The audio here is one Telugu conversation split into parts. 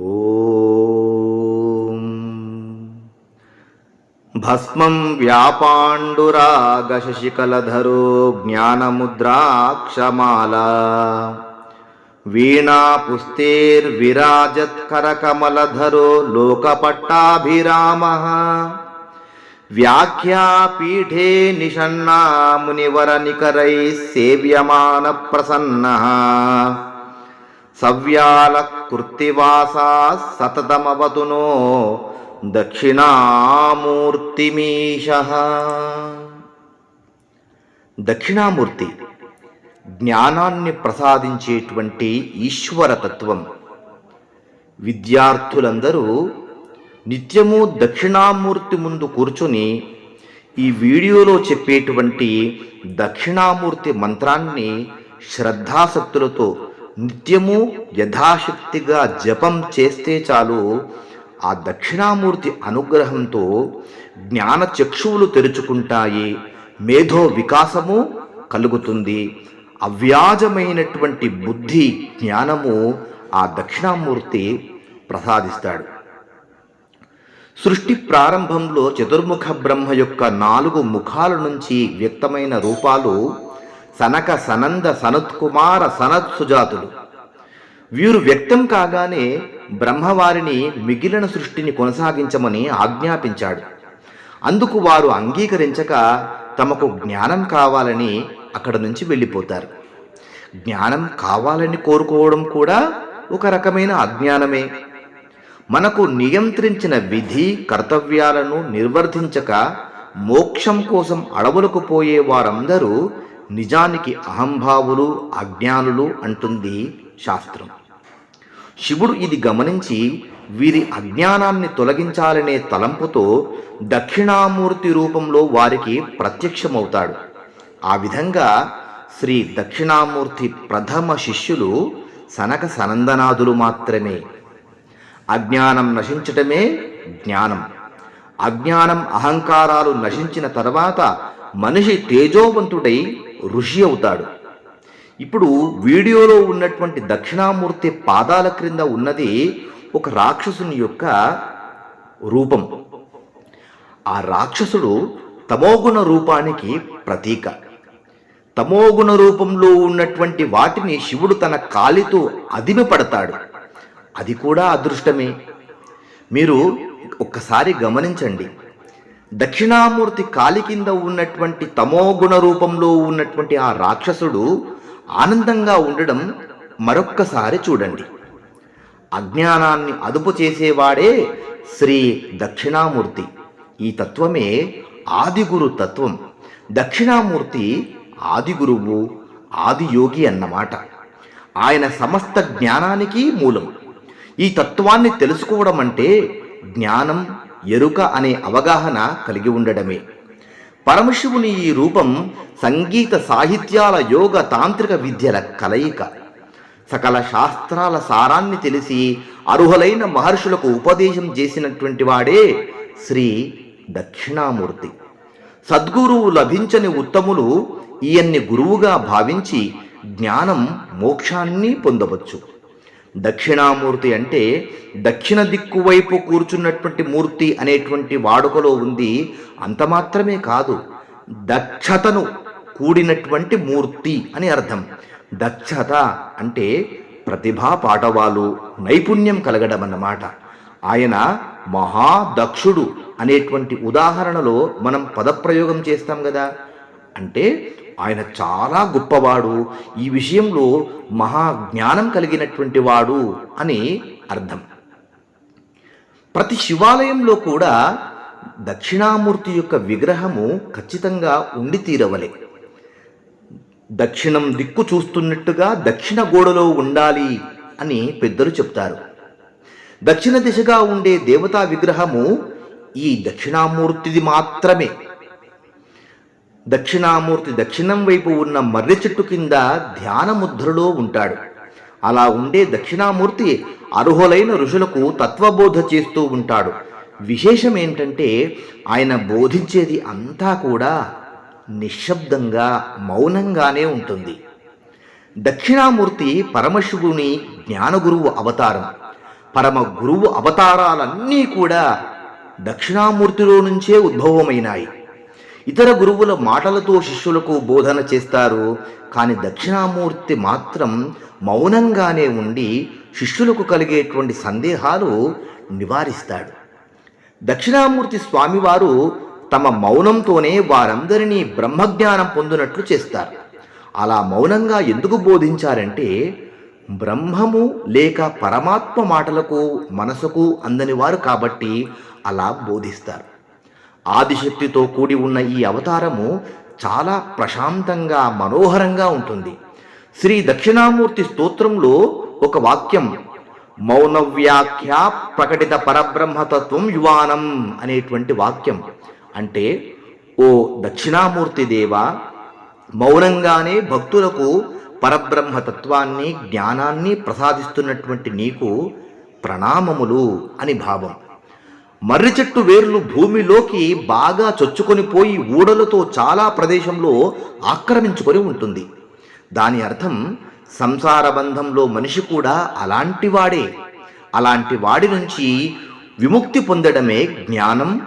ఓం. భస్మం వ్యాపాండురాగశశికలధరో జ్ఞానముద్రాక్షమాల. వీణాపుస్తేర్విరాజత్కరకమలధరో లోకపట్టాభిరామ. వ్యాఖ్యాపీఠే నిషన్నా మునివర నికరైः సేవ్యమానప్రసన్నः సవ్యాల కృత్తివాసా సతతమవతునో దక్షిణామూర్తిమీష దక్షిణామూర్తి జ్ఞానాన్ని ప్రసాదించేటువంటి ఈశ్వరతత్వం. విద్యార్థులందరూ నిత్యము దక్షిణామూర్తి ముందు కూర్చుని ఈ వీడియోలో చెప్పేటువంటి దక్షిణామూర్తి మంత్రాన్ని శ్రద్ధాశక్తులతో నిత్యము యథాశక్తిగా జపం చేస్తే చాలు. ఆ దక్షిణామూర్తి అనుగ్రహంతో జ్ఞాన చక్షువులు తెరుచుకుంటాయి. మేధో వికాసము కలుగుతుంది. అవ్యాజమైనటువంటి బుద్ధి జ్ఞానము ఆ దక్షిణామూర్తి ప్రసాదిస్తాడు. సృష్టి ప్రారంభంలో చతుర్ముఖ బ్రహ్మ యొక్క నాలుగు ముఖాల నుంచి వ్యక్తమైన రూపాలు సనక సనంద సనత్కుమార సనత్ సుజాతులు. వీరు వ్యక్తం కాగానే బ్రహ్మవారిని మిగిలిన సృష్టిని కొనసాగించమని ఆజ్ఞాపించాడు. అందుకు వారు అంగీకరించక తమకు జ్ఞానం కావాలని అక్కడ నుంచి వెళ్ళిపోతారు. జ్ఞానం కావాలని కోరుకోవడం కూడా ఒక రకమైన అజ్ఞానమే. మనకు నియంత్రించిన విధి కర్తవ్యాలను నిర్వర్తించక మోక్షం కోసం అడవులకు పోయే వారందరూ నిజానికి అహంభావులు అజ్ఞానులు అంటుంది శాస్త్రం. శివుడు ఇది గమనించి వీరి అజ్ఞానాన్ని తొలగించాలనే తలంపుతో దక్షిణామూర్తి రూపంలో వారికి ప్రత్యక్షమవుతాడు. ఆ విధంగా శ్రీ దక్షిణామూర్తి ప్రథమ శిష్యులు సనక సనందనాదులు మాత్రమే. అజ్ఞానం నశించటమే జ్ఞానం. అజ్ఞానం అహంకారాలు నశించిన తర్వాత మనిషి తేజోవంతుడై ఋషి అవుతాడు. ఇప్పుడు వీడియోలో ఉన్నటువంటి దక్షిణామూర్తి పాదాల క్రింద ఉన్నది ఒక రాక్షసుని యొక్క రూపం. ఆ రాక్షసుడు తమోగుణ రూపానికి ప్రతీక. తమోగుణ రూపంలో ఉన్నటువంటి వాటిని శివుడు తన కాలితో అదిమి పడతాడు అది కూడా అదృష్టమే. మీరు ఒక్కసారి గమనించండి. దక్షిణామూర్తి కాలి కింద ఉన్నటువంటి తమోగుణ రూపంలో ఉన్నటువంటి ఆ రాక్షసుడు ఆనందంగా ఉండడం మరొక్కసారి చూడండి. అజ్ఞానాన్ని అదుపు చేసేవాడే శ్రీ దక్షిణామూర్తి. ఈ తత్వమే ఆదిగురు తత్వం. దక్షిణామూర్తి ఆదిగురువు ఆదియోగి అన్నమాట. ఆయన సమస్త జ్ఞానానికి మూలం. ఈ తత్వాన్ని తెలుసుకోవడం అంటే జ్ఞానం ఎరుక అనే అవగాహన కలిగి ఉండడమే. పరమశివుని ఈ రూపం సంగీత సాహిత్యాల యోగ తాంత్రిక విద్యల కలయిక. సకల శాస్త్రాల సారాన్ని తెలిసి అర్హులైన మహర్షులకు ఉపదేశం చేసినటువంటి వాడే శ్రీ దక్షిణామూర్తి. సద్గురువు లభించని ఉత్తములు ఈయన్ని గురువుగా భావించి జ్ఞానం మోక్షాన్ని పొందవచ్చు. దక్షిణామూర్తి అంటే దక్షిణ దిక్కు వైపు కూర్చున్నటువంటి మూర్తి అనేటువంటి వాడుకలో ఉంది. అంత మాత్రమే కాదు దక్షతను కూడినటువంటి మూర్తి అని అర్థం. దక్షత అంటే ప్రతిభా పాటవాలు నైపుణ్యం కలగడం అన్నమాట ఆయన మహాదక్షుడు అనేటువంటి ఉదాహరణలో మనం పదప్రయోగం చేస్తాం కదా. అంటే ఆయన చాలా గొప్పవాడు. ఈ విషయంలో మహా జ్ఞానం కలిగినటువంటి వాడు అని అర్థం. ప్రతి శివాలయంలో కూడా దక్షిణామూర్తి యొక్క విగ్రహము ఖచ్చితంగా ఉండి తీరవలే. దక్షిణం దిక్కు చూస్తున్నట్టుగా దక్షిణ గోడలో ఉండాలి అని పెద్దలు చెప్తారు. దక్షిణ దిశగా ఉండే దేవతా విగ్రహము ఈ దక్షిణామూర్తిది మాత్రమే. దక్షిణామూర్తి దక్షిణం వైపు ఉన్న మర్రి చెట్టు కింద ధ్యానముద్రలో ఉంటాడు. అలా ఉండే దక్షిణామూర్తి అర్హులైన ఋషులకు తత్వబోధ చేస్తూ ఉంటాడు. విశేషం ఏంటంటే ఆయన బోధించేది అంతా కూడా నిశ్శబ్దంగా మౌనంగానే ఉంటుంది. దక్షిణామూర్తి పరమశివుని జ్ఞానగురువు అవతారం. పరమ గురువు అవతారాలన్నీ కూడా దక్షిణామూర్తిలో నుంచే ఉద్భవమైనాయి. ఇతర గురువుల మాటలతో శిష్యులకు బోధన చేస్తారు. కానీ దక్షిణామూర్తి మాత్రం మౌనంగానే ఉండి శిష్యులకు కలిగేటువంటి సందేహాలు నివారిస్తాడు. దక్షిణామూర్తి స్వామివారు తమ మౌనంతోనే వారందరినీ బ్రహ్మజ్ఞానం పొందినట్లు చేస్తారు. అలా మౌనంగా ఎందుకు బోధించారంటే బ్రహ్మము లేక పరమాత్మ మాటలకు మనసుకు అందని వారు కాబట్టి అలా బోధిస్తారు. ఆదిశక్తితో కూడి ఉన్న ఈ అవతారము చాలా ప్రశాంతంగా మనోహరంగా ఉంటుంది. శ్రీ దక్షిణామూర్తి స్తోత్రంలో ఒక వాక్యం మౌన వ్యాఖ్య ప్రకటిత పరబ్రహ్మతత్వం యువానం అనేటువంటి వాక్యం. అంటే ఓ దక్షిణామూర్తి దేవ మౌనంగానే భక్తులకు పరబ్రహ్మ తత్వాన్ని జ్ఞానాన్ని ప్రసాదిస్తున్నటువంటి నీకు ప్రణామములు అని భావం. మర్రి చెట్టు వేర్లు భూమిలోకి బాగా చొచ్చుకొని పోయి ఊడలతో చాలా ప్రదేశంలో ఆక్రమించుకొని ఉంటుంది. దాని అర్థం సంసార బంధంలో మనిషి కూడా అలాంటి వాడే. అలాంటి వాడి నుంచి విముక్తి పొందడమే జ్ఞానం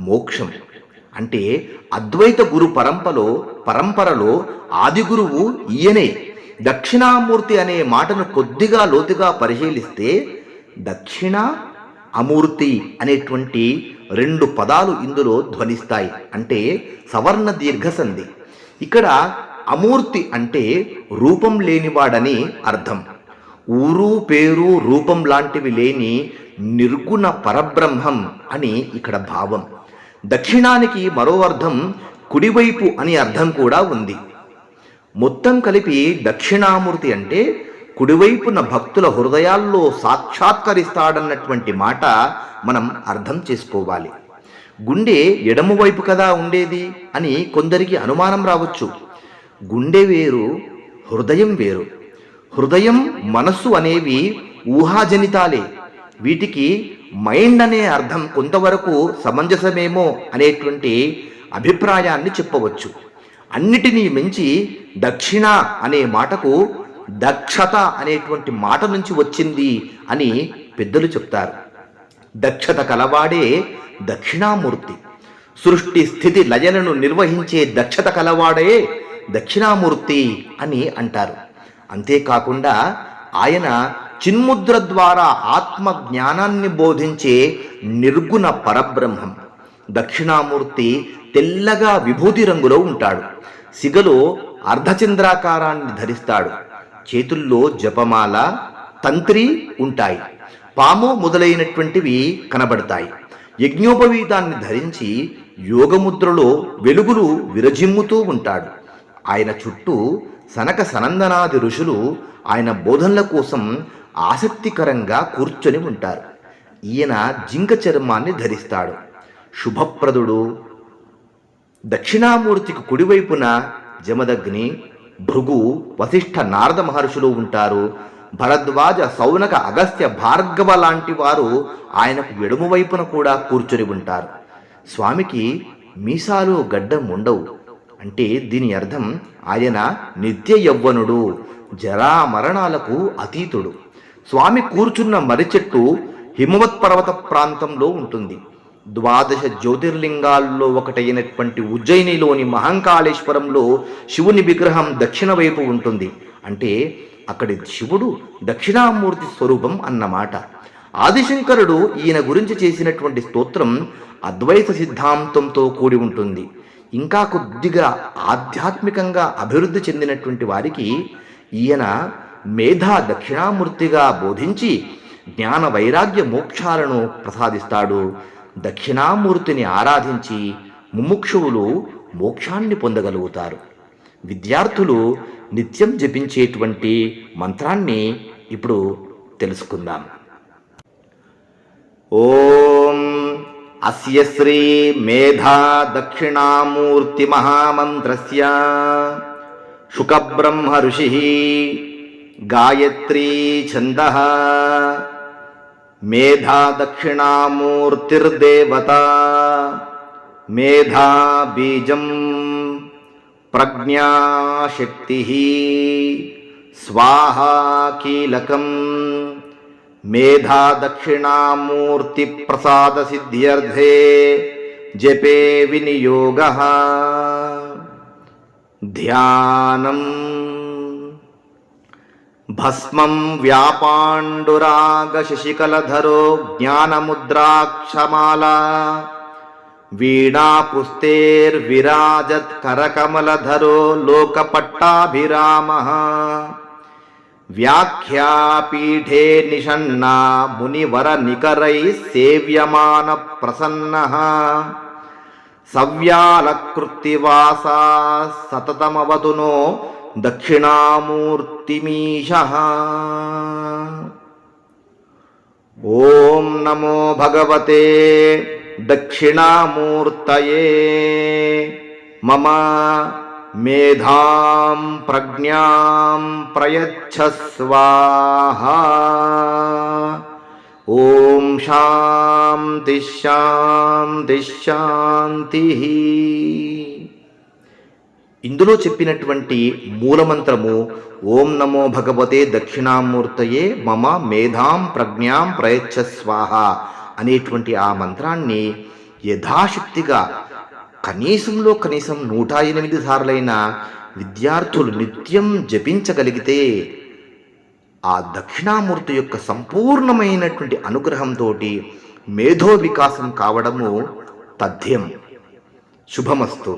మోక్షం. అంటే అద్వైత గురు పరంపరలో పరంపరలో ఆది గురువు ఈయనే. దక్షిణామూర్తి అనే మాటను కొద్దిగా లోతుగా పరిశీలిస్తే దక్షిణ అమూర్తి అనేటువంటి రెండు పదాలు ఇందులో ధ్వనిస్తాయి. అంటే సవర్ణ దీర్ఘ సంధి ఇక్కడ అమూర్తి అంటే రూపం లేనివాడని అర్థం. ఊరు పేరు రూపం లాంటివి లేని నిర్గుణ పరబ్రహ్మం అని ఇక్కడ భావం. దక్షిణానికి మరో అర్థం కుడివైపు అని అర్థం కూడా ఉంది. మొత్తం కలిపి దక్షిణామూర్తి అంటే కుడివైపున భక్తుల హృదయాల్లో సాక్షాత్కరిస్తాడన్నటువంటి మాట మనం అర్థం చేసుకోవాలి. గుండె ఎడమవైపు కదా ఉండేది అని కొందరికి అనుమానం రావచ్చు. గుండె వేరు హృదయం వేరు. హృదయం మనస్సు అనేవి ఊహాజనితాలే. వీటికి మైండ్ అనే అర్థం కొంతవరకు సమంజసమేమో అనేటువంటి అభిప్రాయాన్ని చెప్పవచ్చు. అన్నిటినీ మించి దక్షిణ అనే మాటకు దక్షత అనేటువంటి మాట నుంచి వచ్చింది అని పెద్దలు చెప్తారు. దక్షత కలవాడే దక్షిణామూర్తి. సృష్టి స్థితి లయలను నిర్వహించే దక్షత కలవాడే దక్షిణామూర్తి అని అంటారు. అంతేకాకుండా ఆయన చిన్ముద్ర ద్వారా ఆత్మ జ్ఞానాన్ని బోధించే నిర్గుణ పరబ్రహ్మం. దక్షిణామూర్తి తెల్లగా విభూతి రంగులో ఉంటాడు. సిగలో అర్ధచంద్రాకారాన్ని ధరిస్తాడు. చేతుల్లో జపమాల తంత్రి ఉంటాయి. పాము మొదలైనటువంటివి కనబడతాయి. యజ్ఞోపవీతాన్ని ధరించి యోగముద్రలో వెలుగులు విరజిమ్ముతూ ఉంటాడు. ఆయన చుట్టూ సనక సనందనాది ఋషులు ఆయన బోధనల కోసం ఆసక్తికరంగా కూర్చొని ఉంటారు. ఈయన జింక చర్మాన్ని ధరిస్తాడు. శుభప్రదుడు. దక్షిణామూర్తికి కుడివైపున జమదగ్ని భృగు వశిష్ఠ నారద మహర్షులు ఉంటారు. భరద్వాజ సౌనక అగస్త్య భార్గవ లాంటి వారు ఆయనకు ఎడుము వైపున కూడా కూర్చొని ఉంటారు. స్వామికి మీసాలు గడ్డం ఉండవు. అంటే దీని అర్థం ఆయన నిత్య యవ్వనుడు జరా మరణాలకు అతీతుడు. స్వామి కూర్చున్న మర్రి చెట్టు హిమవత్ పర్వత ప్రాంతంలో ఉంటుంది. ద్వాదశ జ్యోతిర్లింగాల్లో ఒకటైనటువంటి ఉజ్జయినిలోని మహంకాళేశ్వరంలో శివుని విగ్రహం దక్షిణ వైపు ఉంటుంది. అంటే అక్కడి శివుడు దక్షిణామూర్తి స్వరూపం అన్నమాట. ఆదిశంకరుడు ఈయన గురించి చేసినటువంటి స్తోత్రం అద్వైత సిద్ధాంతంతో కూడి ఉంటుంది. ఇంకా కొద్దిగా ఆధ్యాత్మికంగా అభివృద్ధి చెందినటువంటి వారికి ఈయన మేధా దక్షిణామూర్తిగా బోధించి జ్ఞాన వైరాగ్య మోక్షాలను ప్రసాదిస్తాడు. దక్షిణామూర్తిని ఆరాధించి ముముక్షువులు మోక్షాన్ని పొందగలుగుతారు. విద్యార్థులు నిత్యం జపించేటువంటి మంత్రాన్ని ఇప్పుడు తెలుసుకుందాం. ఓం అస్య శ్రీ మేధా దక్షిణామూర్తి మహామంత్రస్య శుకబ్రహ్మ ఋషి గాయత్రీ ఛంద मेधादक्षिणामूर्तिर्देवता। मेधाबीजम् प्रज्ञाशक्तिः। स्वाहा कीलकम् मेधा दक्षिणामूर्तिप्रसादसिद्ध्यर्थे जपे विनियोगः। ध्यानम्। భస్మం వ్యాపాండురాగ శశికలధరో జ్ఞానముద్రాక్షమాల వీణాపుస్తేర్విరాజత్ కరకమలధరో లోకపట్టాభిరామ వ్యాఖ్యాపీఠే నిషన్నా మునివర నికరై సేవ్యమాన ప్రసన్న సవ్యాలకృత్తివాసా సతతమవతునో దక్షిణామూర్తి ఓం నమో భగవతే దక్షిణామూర్తయే మమ మేధాం ప్రజ్ఞాం ప్రయచ్చ స్వాహా ఓం శాంతి శాంతి శాంతి ఇందులో చెప్పినటువంటి మూలమంత్రము ఓం నమో భగవతే దక్షిణామూర్తయే మమ మేధాం ప్రజ్ఞాం ప్రయచ్చ స్వాహ అనేటువంటి ఆ మంత్రాన్ని యథాశక్తిగా కనీసంలో కనీసం నూట ఎనిమిది సార్లైన విద్యార్థులు నిత్యం జపించగలిగితే ఆ దక్షిణామూర్తి యొక్క సంపూర్ణమైనటువంటి అనుగ్రహంతో మేధో వికాసం కావడము తథ్యం. శుభమస్తు.